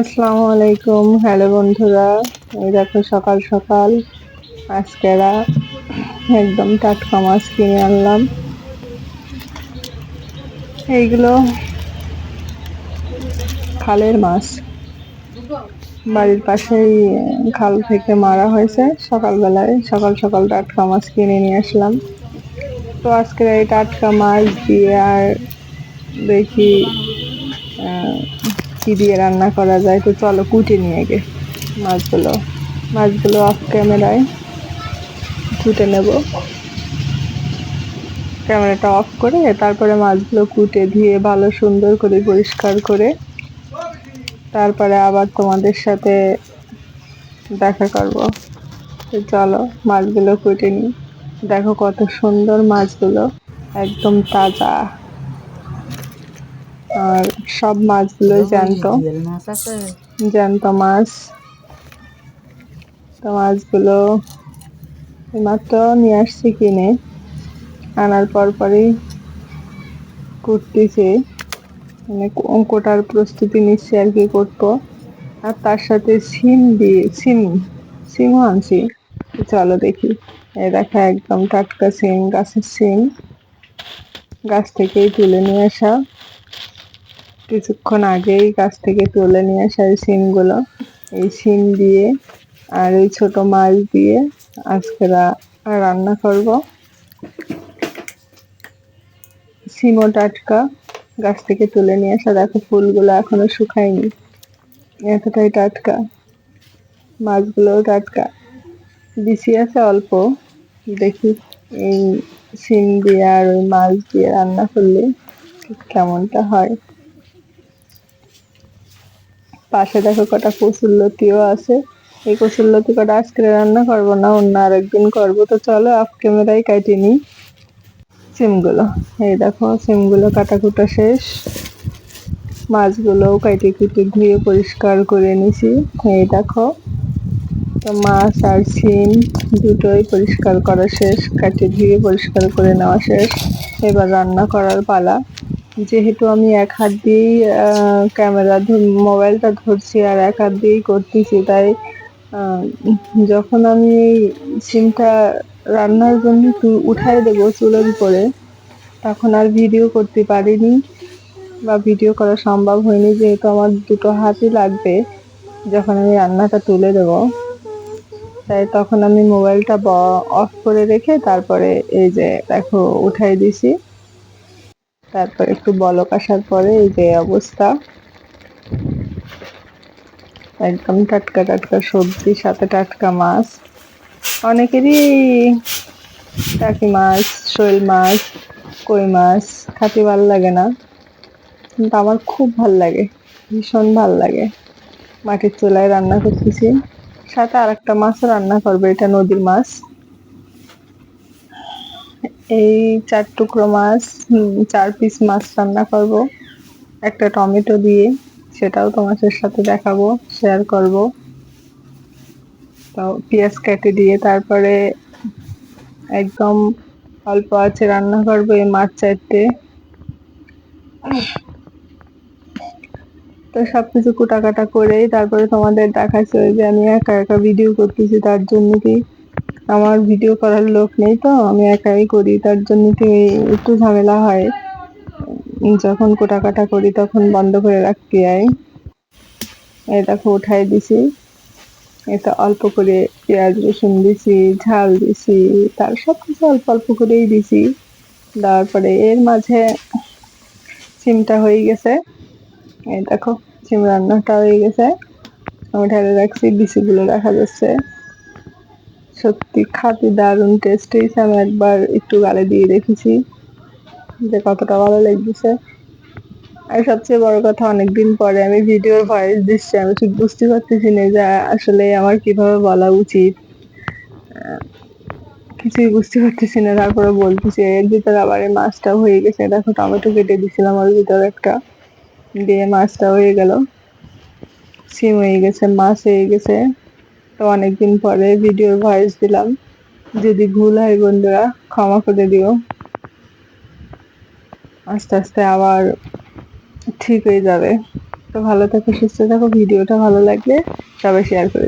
আসসালামু আলাইকুম হ্যালো বন্ধুরা। এই দেখো সকাল সকাল আজকেরা একদম টাটকা মাছ কিনে আনলাম। এইগুলো খালের মাছ। বাড়ির পাশেই খাল থেকে মারা হয়েছে। সকালবেলায় সকাল সকাল টাটকা মাছ কিনে নিয়ে আসলাম। তো আজকের এই টাটকা মাছ দিয়ে আর দেখি কি দিয়ে রান্না করা যায়? তো চলো কুটে নিয়ে গে মাছগুলো। মাছগুলো অফ ক্যামেরায় কুটে নেব। ক্যামেরাটা অফ করে তারপরে মাছগুলো কুটে ধুয়ে ভালো সুন্দর করে পরিষ্কার করে তারপরে আবার তোমাদের সাথে দেখা করব। তো চলো মাছগুলো কুটে নিই। দেখো কত সুন্দর মাছগুলো। একদম তাজা। আর সব মাছগুলো জ্যান্ত। জ্যান্ত মাছ। তো মাছগুলো মাত্র নিয়ে আসছি কিনে। আনার পর পরই কুটতেছে। মানে কোটার প্রস্তুতি নিচ্ছি আর কি করতো আর তার সাথে সিম দিয়ে সিম সিমও আনছি। চলো দেখি। এ দেখা একদম টাটকা সিম গাছের সিম। গাছ থেকেই তুলে নিয়ে আসা। কিছুক্ষণ আগেই গাছ থেকে তুলে নিয়ে আসা এই সিমগুলো। এই সিম দিয়ে আর এই ছোট মাছ দিয়ে আজকে রান্না করব। সিমও টাটকা গাছ থেকে তুলে নিয়ে আসা। দেখো ফুলগুলো এখনও শুকায়নি। এতটাই টাটকা। মাছগুলোও টাটকা। বিচি আছে অল্প। দেখি এই সিম দিয়ে আর ওই মাছ দিয়ে রান্না করলে কেমনটা হয়। পাশে দেখো কটা কচুরলতিও আছে। এই কচুরলতি কটা আজকে রান্না করব না, অন্য আরেকদিন করব। তো চলো আপ ক্যামেরায় কাটি নিই। সিমগুলো, এই দেখো সিমগুলো কাটাকুটা শেষ। মাছগুলোও কাটে কুটে ধুয়ে পরিষ্কার করে নিছি। এই দেখো, তো মাছ আর সিম দুটোই পরিষ্কার করা শেষ কাটে ধুয়ে পরিষ্কার করে নেওয়া শেষ। এবার রান্না করার পালা। যেহেতু আমি এক হাত দিয়েই ক্যামেরা মোবাইলটা ধরছি আর এক হাত দিয়েই করতেছি, তাই যখন আমি এই সিমটা রান্নার জন্য উঠাই দেবো চুলের উপরে, তখন আর ভিডিও করতে পারিনি বা ভিডিও করা সম্ভব হয়নি যেহেতু আমার দুটো হাতই লাগবে যখন আমি রান্নাটা তুলে দেব। তাই তখন আমি মোবাইলটা অফ করে রেখে তারপরে এই যে দেখো উঠাই দিছি। তারপর একটু বলক আসার পরে এই যে অবস্থা। একদম টাটকা টাটকা সবজি, সাথে টাটকা মাছ। অনেকেরই টাকি মাছ, শৈল মাছ, কই মাছ খাতে ভালো লাগে না। কিন্তু আমার খুব ভালো লাগে, ভীষণ ভালো লাগে। মাটির চুলায় রান্না করতেছি। সাথে আর একটা মাছও রান্না করবে, এটা নদীর মাছ। এই চার টুকরো মাছ চার পিস মাছ রান্না করব। একটা টমেটো দিয়ে, সেটাও তোমাদের সাথে দেখাবো শেয়ার করব। তো পেঁয়াজ কেটে দিয়ে তারপরে একদম অল্প আছে রান্না করব এই মাছ চাইতে তো সবকিছু কুটাকাটা করেই তারপরে তোমাদের দেখাচ্ছে যে আমি একা একা ভিডিও করতেছি তার জন্য কি আমার ভিডিও করার লোক নেই তো, আমি একাই করি, তার জন্য একটু ঝামেলা হয়? যখন কোটাকাটা করি তখন বন্ধ করে রাখতে এই দেখো, উঠাই দিছি। এটা অল্প করে পেঁয়াজ, রসুন দিছি, ঝাল দিছি, তার সব কিছু অল্প অল্প করেই দিছি। দেওয়ার পরে এর মাঝে সিমটা হয়ে গেছে। এই দেখো, সিম রান্নাটা হয়ে গেছে। আমি ঢেলে রাখছি বিচিগুলো দেখা যাচ্ছে। সত্যি খাতে দারুণ টেস্ট হয়েছে আমি একবার একটু গালে দিয়ে রেখেছি যে কতটা ভালো লেগেছে। আর সবচেয়ে বড় কথা, অনেকদিন পরে আমি ভিডিওর ভয়েস দিচ্ছি। আমি ঠিক বুঝতে পারতেছি না যে আসলে আমার কীভাবে বলা উচিত। কিছুই বুঝতে পারতেছি না। তারপরে বলতেছি, এর ভিতরে আবার মাছটা হয়ে গেছে। দেখো, টমেটো কেটে দিছিলাম ওর ভিতরে একটা। দিয়ে মাছটা হয়ে গেল। সিম হয়ে গেছে, মাছ হয়ে গেছে। তো অনেকদিন পরে ভিডিওর ভয়েস দিলাম। যদি ভুল হয় বন্ধুরা, ক্ষমা করে দিও। আস্তে আস্তে আবার ঠিক হয়ে যাবে। তো ভালো থাকো, সুস্থ থাকো, ভিডিওটা ভালো লাগলে সবাই শেয়ার করে